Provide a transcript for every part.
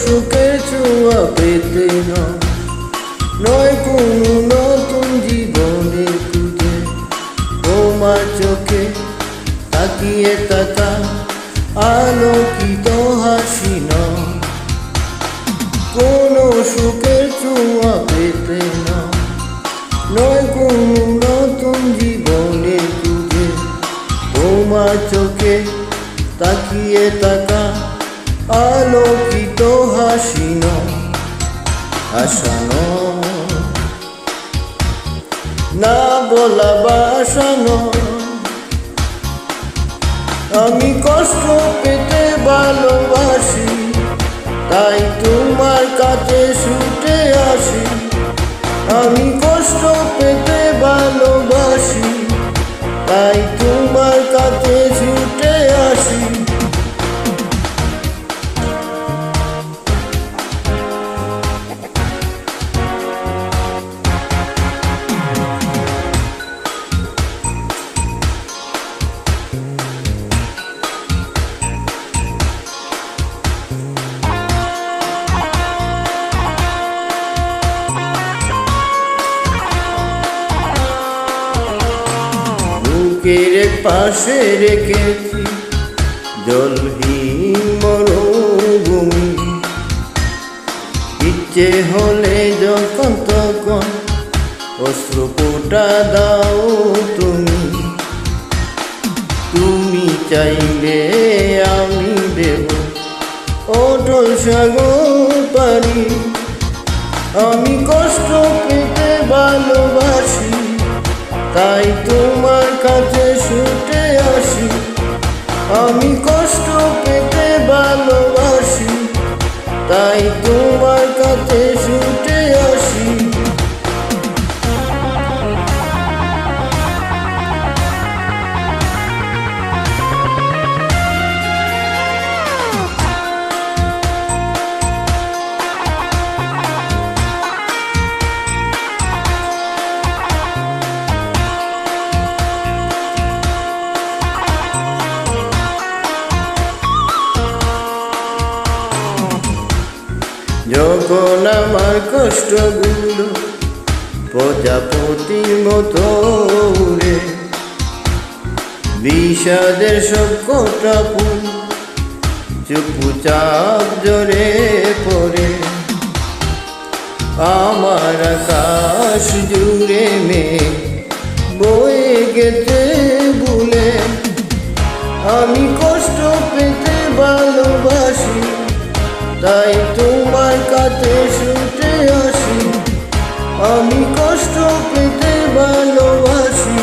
ছোঁয়া পেতে নয় কোনো নতুন জীবনে খুঁজে তোমার চোখে তাকিয়ে তাকা আলোকিত হাসি নয় কোনো ছোঁয়া পেতে না নয় কোনো নতুন জীবনে খুঁজে তোমার চোখে তাকিয়ে তাকা আলোকিত হাসি নয় আসানো না বলা বাসানো আমি কষ্ট পেতে ভালোবাসি তাই তোমার কাছে ছুটে বুকের পাশে রেখেছি জলহীন মরুভূমি। ইচ্ছে হলে যখন তখন অশ্রুপোটা দাও তুমি। তুমি চাইলে আমি দেব অটল সাগর পারি আমি কষ্ট পেতে ভালোবাসি তাই তোমার কাছে ছুটে আসি। আমি কষ্ট পেতে ভালোবাসি। তাই তোমার কাছে যখন আমার কষ্টগুলো প্রজাপতির মতো উড়ে, বিষাদের সব কটা ফুল চুপচাপ জরে পড়ে। আমার আকাশ জুড়ে মেঘ বয়ে গেছে ভুলে আমি কষ্ট কষ্ট পেতে ভালোবাসি,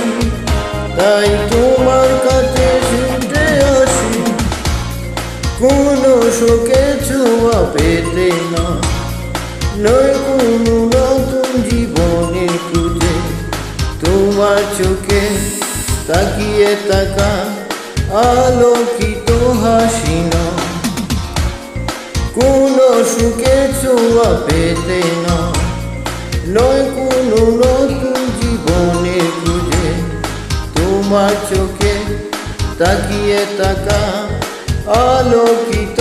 তাই তোমার কাছে ছুটে আসি। কোনো শোকে ছোঁয়া পেতে না, নয় কোনো নতুন জীবনের খুঁজে তোমার চোখে তাকিয়ে তাকা আলোকিত হাসি না, কোনো সুখের ছোঁয়া পেতে না। নয় কোনো নতুন জীবনে খুঁজে। তোমার চোখে তাকিয়ে তাকা আলোকিত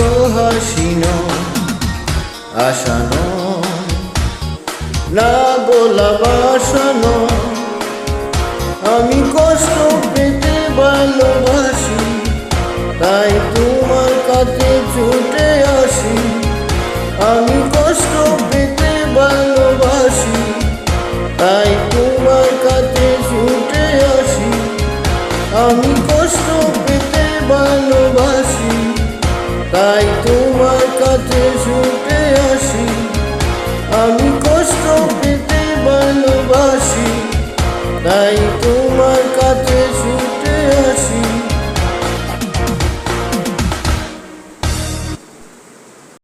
ভালোবাসি তাই তোমার কাছে ছুটে আসি। আমি কষ্ট পেতে ভালোবাসি তাই তো